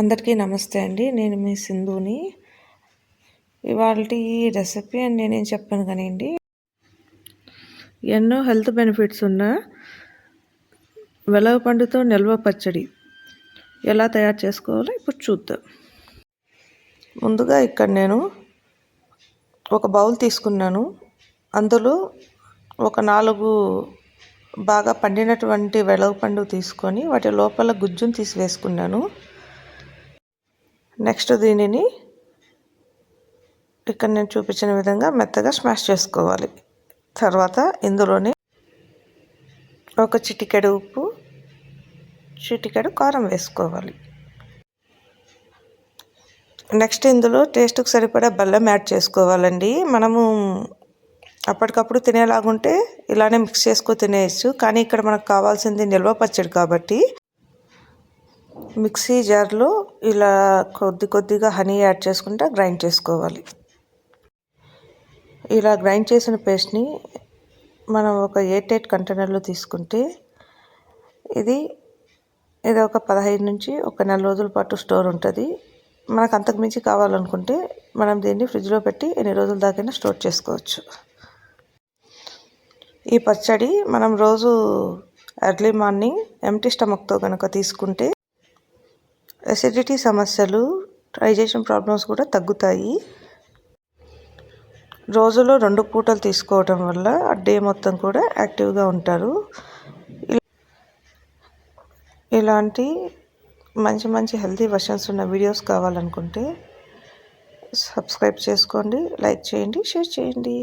అందరికీ నమస్తే అండి. నేను మీ సింధుని. ఇవాళ రెసిపీ అని నేనేం చెప్పాను కానివ్వండి ఎన్నో హెల్త్ బెనిఫిట్స్ ఉన్న వెలవ పండుతో నిల్వ పచ్చడి ఎలా తయారు చేసుకోవాలో ఇప్పుడు చూద్దాం. ముందుగా ఇక్కడ నేను ఒక బౌల్ తీసుకున్నాను. అందులో ఒక నాలుగు బాగా పండినటువంటి వెలగపండు తీసుకొని వాటి లోపల గుజ్జును తీసివేసుకున్నాను నెక్స్ట్ దీనిని ఇక్కడ నేను చూపించిన విధంగా మెత్తగా స్మాష్ చేసుకోవాలి. తర్వాత ఇందులోనే ఒక చిటికెడు ఉప్పు చిటికెడు కారం వేసుకోవాలి. నెక్స్ట్ ఇందులో టేస్ట్కి సరిపడా బెల్లం యాడ్ చేసుకోవాలండి. మనము అప్పటికప్పుడు తినేలాగుంటే ఇలానే మిక్స్ చేసుకో తినేయచ్చు. కానీ ఇక్కడ మనకు కావాల్సింది నిల్వ పచ్చడి కాబట్టి మిక్సీ జార్లో ఇలా కొద్ది కొద్దిగా హనీ యాడ్ చేసుకుంటే గ్రైండ్ చేసుకోవాలి. ఇలా గ్రైండ్ చేసిన పేస్ట్ని మనం ఒక ఎయిట్ ఎయిట్ కంటైనర్లో తీసుకుంటే ఇది ఇది ఒక పదహైదు నుంచి ఒక నెల రోజుల పాటు స్టోర్ ఉంటుంది. మనకు అంతకు మించి కావాలనుకుంటే మనం దీన్ని ఫ్రిడ్జ్లో పెట్టి ఎన్ని రోజుల దాకైనా స్టోర్ చేసుకోవచ్చు. ఈ పచ్చడి మనం రోజు ఎర్లీ మార్నింగ్ ఎంటీ స్టమక్తో కనుక తీసుకుంటే అసిడిటీ సమస్యలు డైజెషన్ ప్రాబ్లమ్స్ కూడా తగ్గుతాయి. రోజులో రెండు పూటలు తీసుకోవడం వల్ల డే మొత్తం కూడా యాక్టివ్గా ఉంటారు. ఇలాంటి మంచి మంచి హెల్తీ వర్షన్స్ ఉన్న వీడియోస్ కావాలనుకుంటే సబ్స్క్రైబ్ చేసుకోండి లైక్ చేయండి షేర్ చేయండి.